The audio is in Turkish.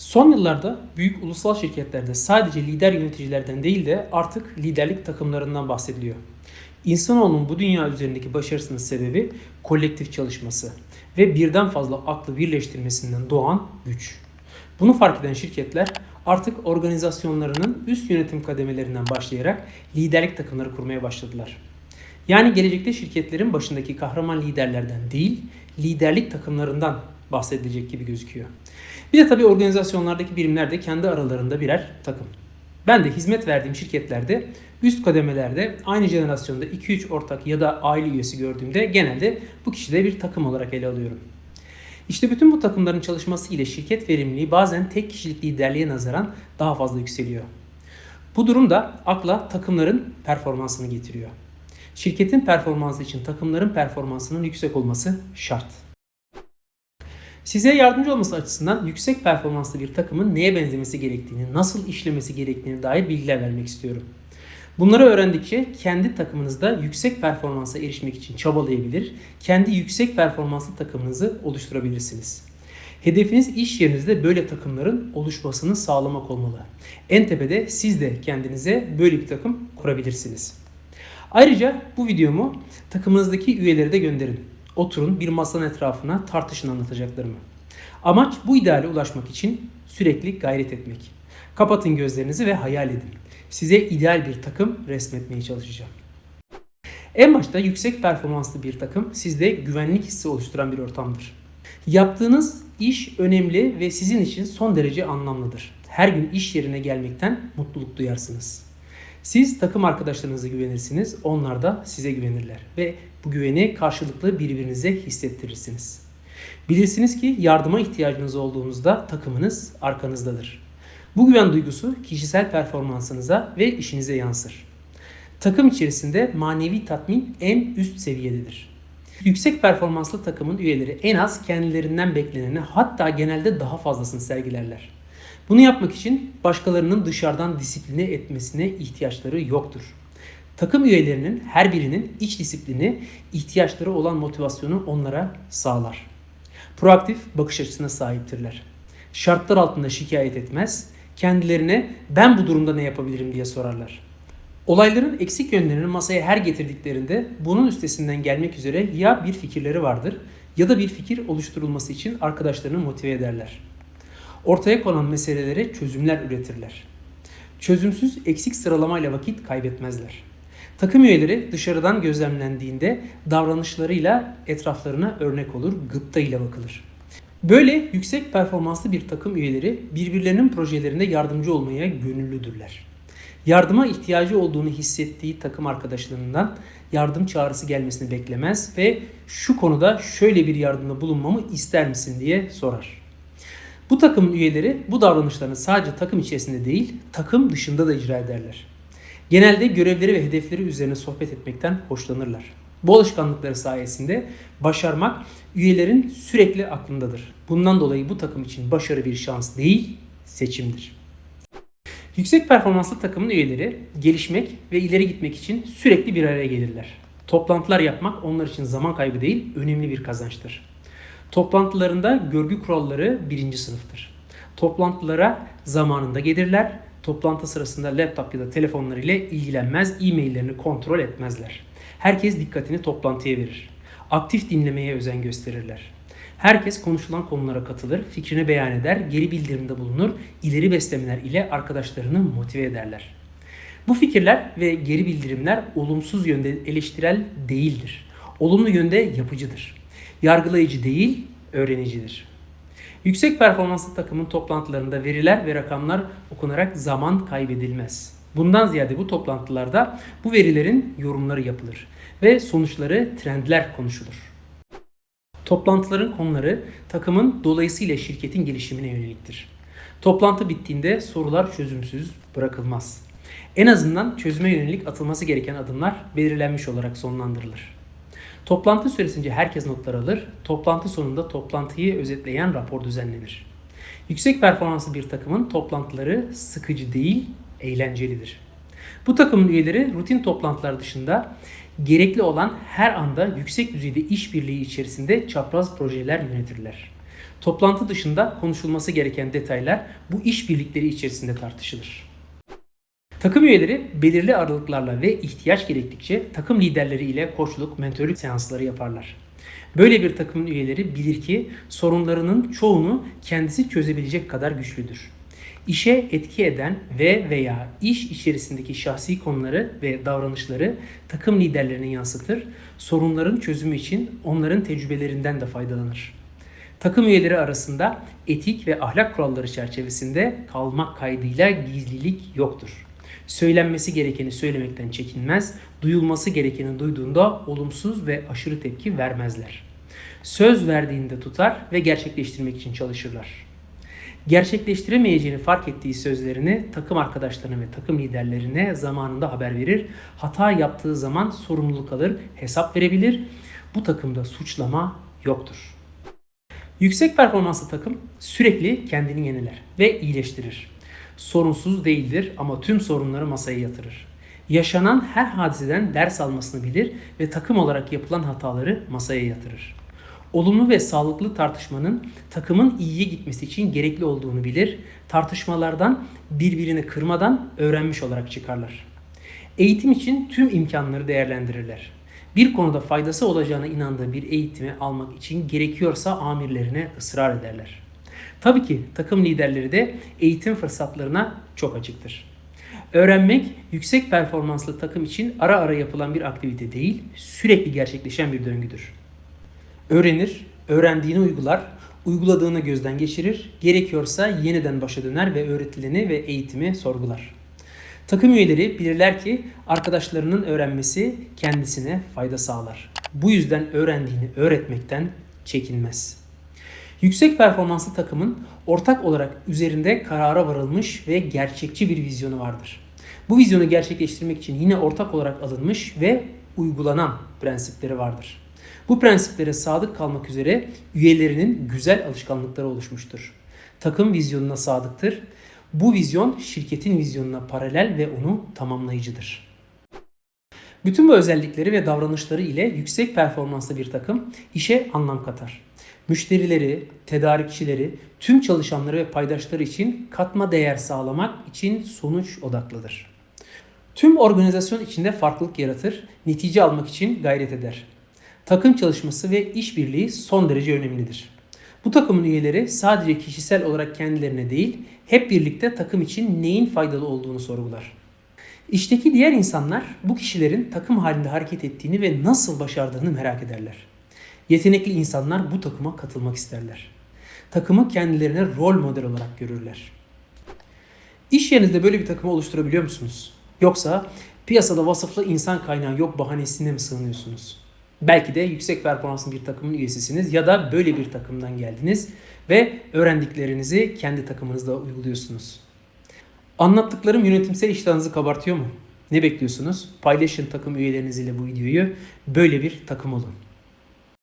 Son yıllarda büyük ulusal şirketlerde sadece lider yöneticilerden değil de artık liderlik takımlarından bahsediliyor. İnsanoğlunun bu dünya üzerindeki başarısının sebebi kolektif çalışması ve birden fazla aklı birleştirmesinden doğan güç. Bunu fark eden şirketler artık organizasyonlarının üst yönetim kademelerinden başlayarak liderlik takımları kurmaya başladılar. Yani gelecekte şirketlerin başındaki kahraman liderlerden değil, liderlik takımlarından bahsedilecek gibi gözüküyor. Bir de tabii organizasyonlardaki birimler de kendi aralarında birer takım. Ben de hizmet verdiğim şirketlerde üst kademelerde aynı jenerasyonda 2-3 ortak ya da aile üyesi gördüğümde genelde bu kişileri bir takım olarak ele alıyorum. İşte bütün bu takımların çalışması ile şirket verimliliği bazen tek kişilik liderliğe nazaran daha fazla yükseliyor. Bu durum da akla takımların performansını getiriyor. Şirketin performansı için takımların performansının yüksek olması şart. Size yardımcı olması açısından yüksek performanslı bir takımın neye benzemesi gerektiğini, nasıl işlemesi gerektiğini dair bilgiler vermek istiyorum. Bunları öğrendikçe kendi takımınızda yüksek performansa erişmek için çabalayabilir, kendi yüksek performanslı takımınızı oluşturabilirsiniz. Hedefiniz iş yerinizde böyle takımların oluşmasını sağlamak olmalı. En tepede siz de kendinize böyle bir takım kurabilirsiniz. Ayrıca bu videomu takımınızdaki üyeleri de gönderin. Oturun bir masanın etrafına tartışın anlatacaklarımı. Amaç bu ideale ulaşmak için sürekli gayret etmek. Kapatın gözlerinizi ve hayal edin. Size ideal bir takım resmetmeye çalışacağım. En başta yüksek performanslı bir takım sizde güvenlik hissi oluşturan bir ortamdır. Yaptığınız iş önemli ve sizin için son derece anlamlıdır. Her gün iş yerine gelmekten mutluluk duyarsınız. Siz takım arkadaşlarınıza güvenirsiniz, onlar da size güvenirler ve bu güveni karşılıklı birbirinize hissettirirsiniz. Bilirsiniz ki yardıma ihtiyacınız olduğunuzda takımınız arkanızdadır. Bu güven duygusu kişisel performansınıza ve işinize yansır. Takım içerisinde manevi tatmin en üst seviyededir. Yüksek performanslı takımın üyeleri en az kendilerinden bekleneni hatta genelde daha fazlasını sergilerler. Bunu yapmak için başkalarının dışarıdan disipline etmesine ihtiyaçları yoktur. Takım üyelerinin her birinin iç disiplini, ihtiyaçları olan motivasyonu onlara sağlar. Proaktif bakış açısına sahiptirler. Şartlar altında şikayet etmez, kendilerine ben bu durumda ne yapabilirim diye sorarlar. Olayların eksik yönlerini masaya her getirdiklerinde bunun üstesinden gelmek üzere ya bir fikirleri vardır ya da bir fikir oluşturulması için arkadaşlarını motive ederler. Ortaya konan meselelere çözümler üretirler. Çözümsüz eksik sıralamayla vakit kaybetmezler. Takım üyeleri dışarıdan gözlemlendiğinde davranışlarıyla etraflarına örnek olur, gıpta ile bakılır. Böyle yüksek performanslı bir takım üyeleri birbirlerinin projelerinde yardımcı olmaya gönüllüdürler. Yardıma ihtiyacı olduğunu hissettiği takım arkadaşlarından yardım çağrısı gelmesini beklemez ve şu konuda şöyle bir yardımda bulunmamı ister misin diye sorar. Bu takım üyeleri bu davranışlarını sadece takım içerisinde değil, takım dışında da icra ederler. Genelde görevleri ve hedefleri üzerine sohbet etmekten hoşlanırlar. Bu alışkanlıkları sayesinde başarmak üyelerin sürekli aklındadır. Bundan dolayı bu takım için başarı bir şans değil, seçimdir. Yüksek performanslı takımın üyeleri gelişmek ve ileri gitmek için sürekli bir araya gelirler. Toplantılar yapmak onlar için zaman kaybı değil, önemli bir kazançtır. Toplantılarında görgü kuralları birinci sınıftır. Toplantılara zamanında gelirler, toplantı sırasında laptop ya da telefonları ile ilgilenmez, e-maillerini kontrol etmezler. Herkes dikkatini toplantıya verir. Aktif dinlemeye özen gösterirler. Herkes konuşulan konulara katılır, fikrini beyan eder, geri bildirimde bulunur, ileri beslemeler ile arkadaşlarını motive ederler. Bu fikirler ve geri bildirimler olumsuz yönde eleştirel değildir. Olumlu yönde yapıcıdır. Yargılayıcı değil, öğrenicidir. Yüksek performanslı takımın toplantılarında veriler ve rakamlar okunarak zaman kaybedilmez. Bundan ziyade bu toplantılarda bu verilerin yorumları yapılır ve sonuçları trendler konuşulur. Toplantıların konuları takımın dolayısıyla şirketin gelişimine yöneliktir. Toplantı bittiğinde sorular çözümsüz bırakılmaz. En azından çözüme yönelik atılması gereken adımlar belirlenmiş olarak sonlandırılır. Toplantı süresince herkes notlar alır, toplantı sonunda toplantıyı özetleyen rapor düzenlenir. Yüksek performanslı bir takımın toplantıları sıkıcı değil, eğlencelidir. Bu takımın üyeleri rutin toplantılar dışında gerekli olan her anda yüksek düzeyde işbirliği içerisinde çapraz projeler yönetirler. Toplantı dışında konuşulması gereken detaylar bu işbirlikleri içerisinde tartışılır. Takım üyeleri belirli aralıklarla ve ihtiyaç gerektikçe takım liderleri ile koçluk, mentörlük seansları yaparlar. Böyle bir takımın üyeleri bilir ki sorunlarının çoğunu kendisi çözebilecek kadar güçlüdür. İşe etki eden ve veya iş içerisindeki şahsi konuları ve davranışları takım liderlerine yansıtır, sorunların çözümü için onların tecrübelerinden de faydalanır. Takım üyeleri arasında etik ve ahlak kuralları çerçevesinde kalmak kaydıyla gizlilik yoktur. Söylenmesi gerekeni söylemekten çekinmez, duyulması gerekeni duyduğunda olumsuz ve aşırı tepki vermezler. Söz verdiğinde tutar ve gerçekleştirmek için çalışırlar. Gerçekleştiremeyeceğini fark ettiği sözlerini takım arkadaşlarına ve takım liderlerine zamanında haber verir. Hata yaptığı zaman sorumluluk alır, hesap verebilir. Bu takımda suçlama yoktur. Yüksek performanslı takım sürekli kendini yeniler ve iyileştirir. Sorunsuz değildir ama tüm sorunları masaya yatırır. Yaşanan her hadiseden ders almasını bilir ve takım olarak yapılan hataları masaya yatırır. Olumlu ve sağlıklı tartışmanın takımın iyiye gitmesi için gerekli olduğunu bilir. Tartışmalardan birbirini kırmadan öğrenmiş olarak çıkarlar. Eğitim için tüm imkanları değerlendirirler. Bir konuda faydası olacağına inandığı bir eğitimi almak için gerekiyorsa amirlerine ısrar ederler. Tabii ki takım liderleri de eğitim fırsatlarına çok açıktır. Öğrenmek yüksek performanslı takım için ara ara yapılan bir aktivite değil, sürekli gerçekleşen bir döngüdür. Öğrenir, öğrendiğini uygular, uyguladığını gözden geçirir, gerekiyorsa yeniden başa döner ve öğretileni ve eğitimi sorgular. Takım üyeleri bilirler ki arkadaşlarının öğrenmesi kendisine fayda sağlar. Bu yüzden öğrendiğini öğretmekten çekinmez. Yüksek performanslı takımın ortak olarak üzerinde karara varılmış ve gerçekçi bir vizyonu vardır. Bu vizyonu gerçekleştirmek için yine ortak olarak alınmış ve uygulanan prensipleri vardır. Bu prensiplere sadık kalmak üzere üyelerinin güzel alışkanlıkları oluşmuştur. Takım vizyonuna sadıktır. Bu vizyon şirketin vizyonuna paralel ve onu tamamlayıcıdır. Bütün bu özellikleri ve davranışları ile yüksek performanslı bir takım işe anlam katar. Müşterileri, tedarikçileri, tüm çalışanları ve paydaşları için katma değer sağlamak için sonuç odaklıdır. Tüm organizasyon içinde farklılık yaratır, netice almak için gayret eder. Takım çalışması ve işbirliği son derece önemlidir. Bu takımın üyeleri sadece kişisel olarak kendilerine değil, hep birlikte takım için neyin faydalı olduğunu sorgular. İşteki diğer insanlar bu kişilerin takım halinde hareket ettiğini ve nasıl başardığını merak ederler. Yetenekli insanlar bu takıma katılmak isterler. Takımı kendilerine rol model olarak görürler. İş yerinizde böyle bir takımı oluşturabiliyor musunuz? Yoksa piyasada vasıflı insan kaynağı yok bahanesine mi sığınıyorsunuz? Belki de yüksek performanslı bir takımın üyesisiniz ya da böyle bir takımdan geldiniz ve öğrendiklerinizi kendi takımınızda uyguluyorsunuz. Anlattıklarım yönetimsel iştahınızı kabartıyor mu? Ne bekliyorsunuz? Paylaşın takım üyelerinizle bu videoyu. Böyle bir takım olun.